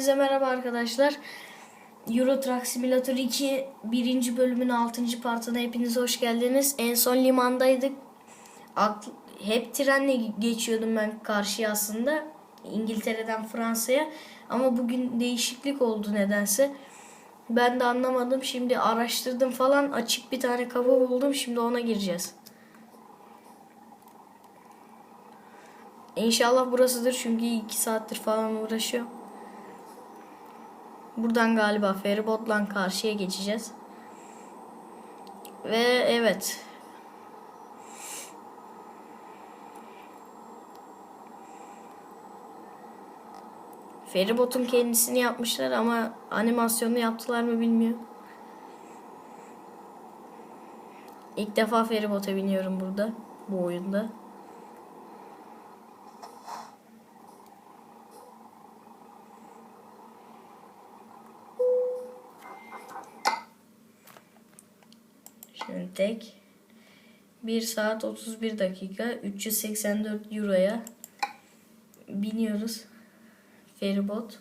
Hepinize merhaba arkadaşlar. Euro Truck Simulator 2 birinci bölümün 6. partına hepiniz hoş geldiniz. En son limandaydık. Hep trenle geçiyordum ben karşıya aslında. İngiltere'den Fransa'ya. Ama bugün değişiklik oldu nedense. Ben de anlamadım. Şimdi araştırdım falan. Açık bir tane kapı buldum. Şimdi ona gireceğiz. İnşallah burasıdır çünkü 2 saattir falan uğraşıyor. Buradan galiba feribotla karşıya geçeceğiz. Ve evet. Feribotun kendisini yapmışlar ama animasyonu yaptılar mı bilmiyorum. İlk defa feribota biniyorum burada. Bu oyunda. Şimdi tek 1 saat 31 dakika 384 euroya biniyoruz. Feribot.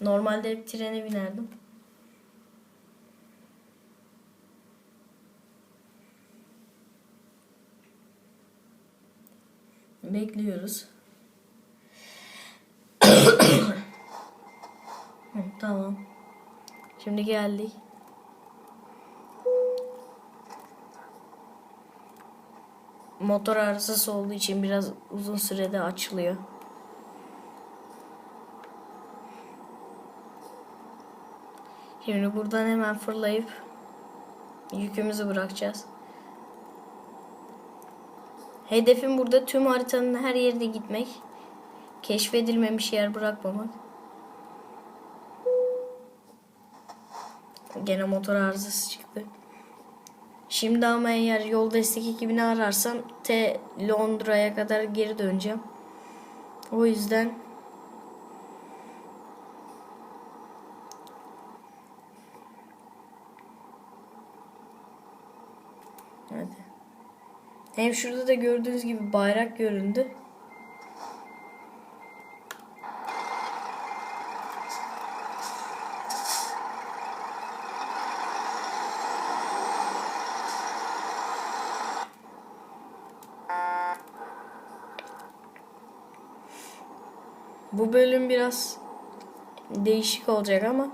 Normalde hep trene binerdim. Bekliyoruz. Tamam. Şimdi geldik. Motor arızası olduğu için biraz uzun sürede açılıyor. Şimdi buradan hemen fırlayıp yükümüzü bırakacağız. Hedefim burada tüm haritanın her yerine gitmek. Keşfedilmemiş yer bırakmamak. Gene motor arızası çıktı. Şimdi ama eğer yol destek ekibini ararsam T Londra'ya kadar geri döneceğim. O yüzden Hadi. Hem şurada da gördüğünüz gibi bayrak göründü. Bu bölüm biraz değişik olacak ama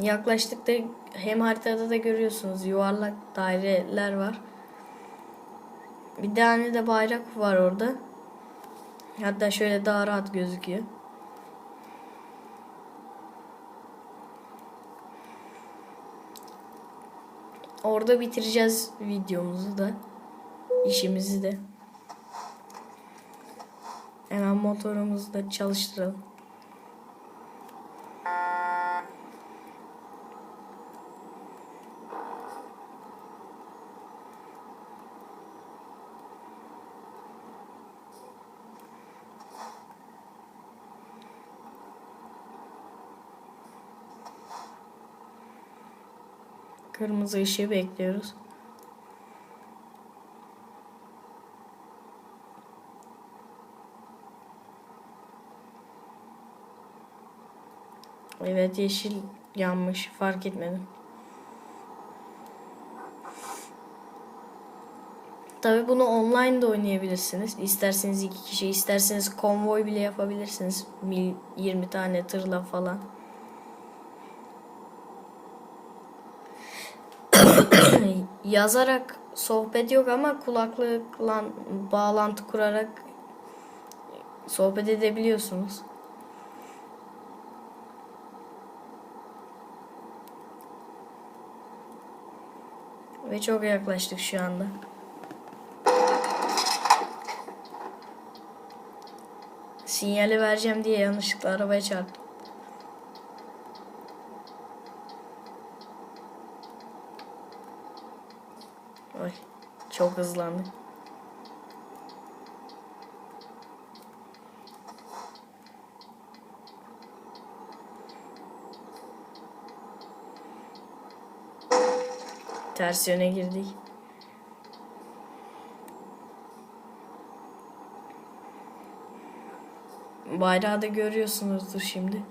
yaklaştıkta hem haritada da görüyorsunuz yuvarlak daireler var. Bir tane de bayrak var orada. Hatta şöyle daha rahat gözüküyor. Orada bitireceğiz videomuzu da. işimizi de. Hemen motorumuzu da çalıştıralım. Kırmızı ışığı bekliyoruz. Evet yeşil yanmış fark etmedim. Tabi bunu online de oynayabilirsiniz. İsterseniz iki kişi, isterseniz konvoy bile yapabilirsiniz. 20 tane tırla falan. Yazarak sohbet yok ama kulaklıkla bağlantı kurarak sohbet edebiliyorsunuz. Ve çok yaklaştık şu anda. Sinyali vereceğim diye yanlışlıkla arabaya çarptım. Çok hızlandı. Ters yöne girdik. Bayrağı da görüyorsunuzdur şimdi.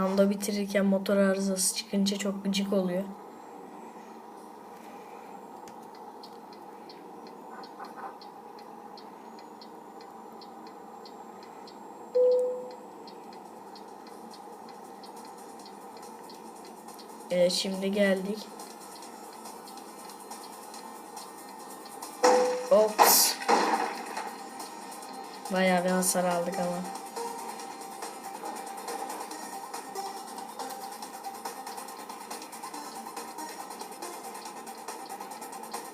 Tam da bitirirken motor arızası çıkınca çok gıcık oluyor. Evet şimdi geldik. Ops. Bayağı bir hasar aldık ama.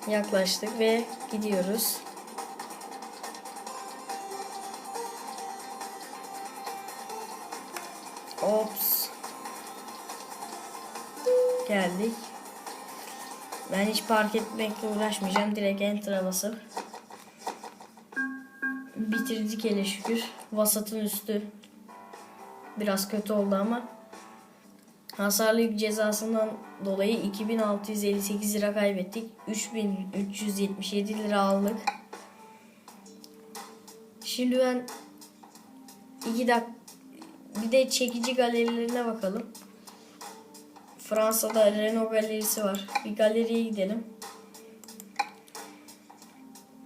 Yaklaştık ve gidiyoruz. Ops. Geldik. Ben hiç park etmekle uğraşmayacağım. Direkt enter'a basıp bitirdik hele şükür. Vasatın üstü biraz kötü oldu ama hasarlı yük cezasından dolayı 2658 lira kaybettik. 3377 lira aldık. Şimdi ben 2 dakika bir de çekici galerilerine bakalım. Fransa'da Renault galerisi var. Bir galeriye gidelim.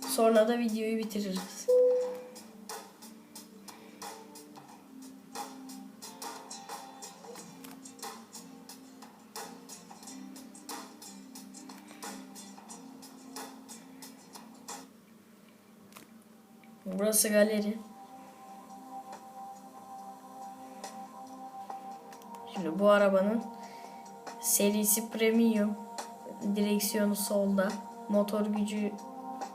Sonra da videoyu bitiririz. Burası galeri. Şimdi bu arabanın serisi premium. Direksiyonu solda. Motor gücü,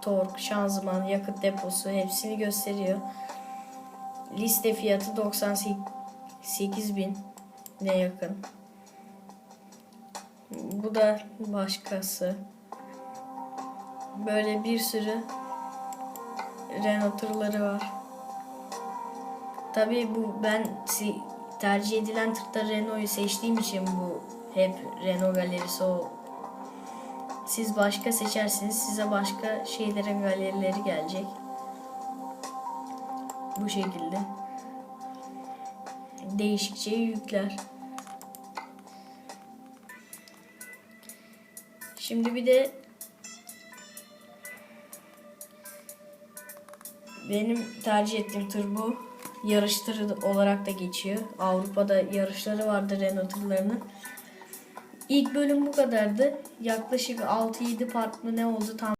tork, şanzıman, yakıt deposu hepsini gösteriyor. Liste fiyatı 98 bin ne yakın. Bu da başkası. Böyle bir sürü Renault var. Tabii bu ben tercih edilen tırda Renault'u seçtiğim için bu hep Renault galerisi o. Siz başka seçersiniz size başka şeylerin galerileri gelecek. Bu şekilde. Değişikçe yükler. Şimdi bir de Benim tercih ettiğim tır bu. Yarış tırı olarak da geçiyor. Avrupa'da yarışları vardı Renault tırlarının. İlk bölüm bu kadardı. Yaklaşık 6-7 part mı ne oldu tam